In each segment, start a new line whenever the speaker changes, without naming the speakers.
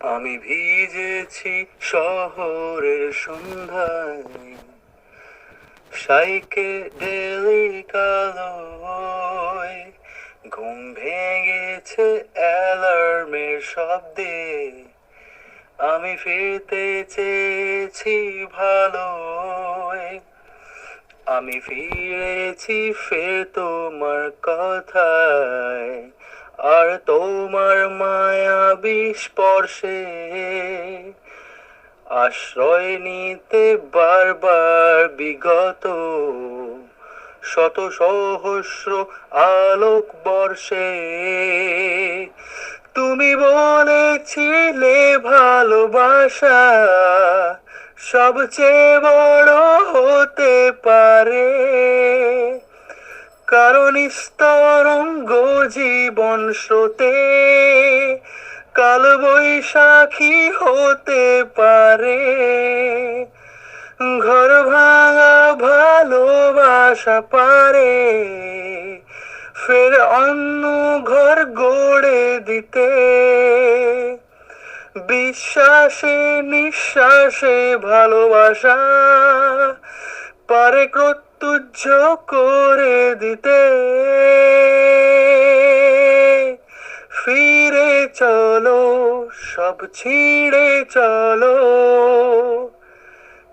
আমি ভিজেছি শহরের সন্ধ্যায় সাইকে ডেলি কালোয়, ঘুম ভেঙেছে অ্যালার্মের শব্দে। আমি ফিরতে চেয়েছি ভালো আমি ফিরেছি ফের তোমার কথায়। আর তোমার মায়াবী স্পর্শে আশ্রয় নিতে বারবার বিগত শত সহস্র আলোক বর্ষে। তুমি বলেছিলে ভালোবাসা সবচেয়ে বড় হতে পারে। কারণ স্তরঙ্গ জীবন স্রোতে, কাল বৈশাখী হতে পারে। ঘর ভাঙা ভালোবাসা পারে, ফের অন্য ঘর গড়ে দিতে। বিশ্বাসে, নিঃশ্বাসে ভালোবাসা পারে কর্তুজ্য করে দিতে। ফিরে চলো, সব ছিঁড়ে চলো।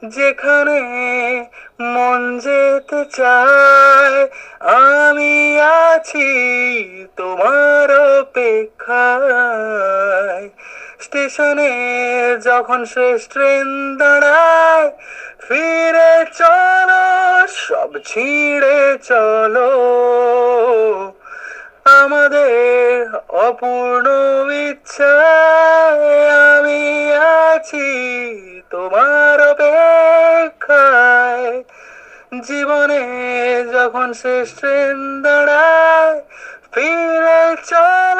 যেখানে মন যেতে চায়, আমি আছি তোমার অপেক্ষায়। স্টেশনে যখন শেষ ট্রেন দাঁড়ায়, ফিরে চলো, সব ছিঁড়ে চলো। আমাদের অপূর্ণ ইচ্ছায় আমি আছি তোমার অপেক্ষায়। জীবনে যখন শেষ ট্রেন দাঁড়ায়, ফিরে চল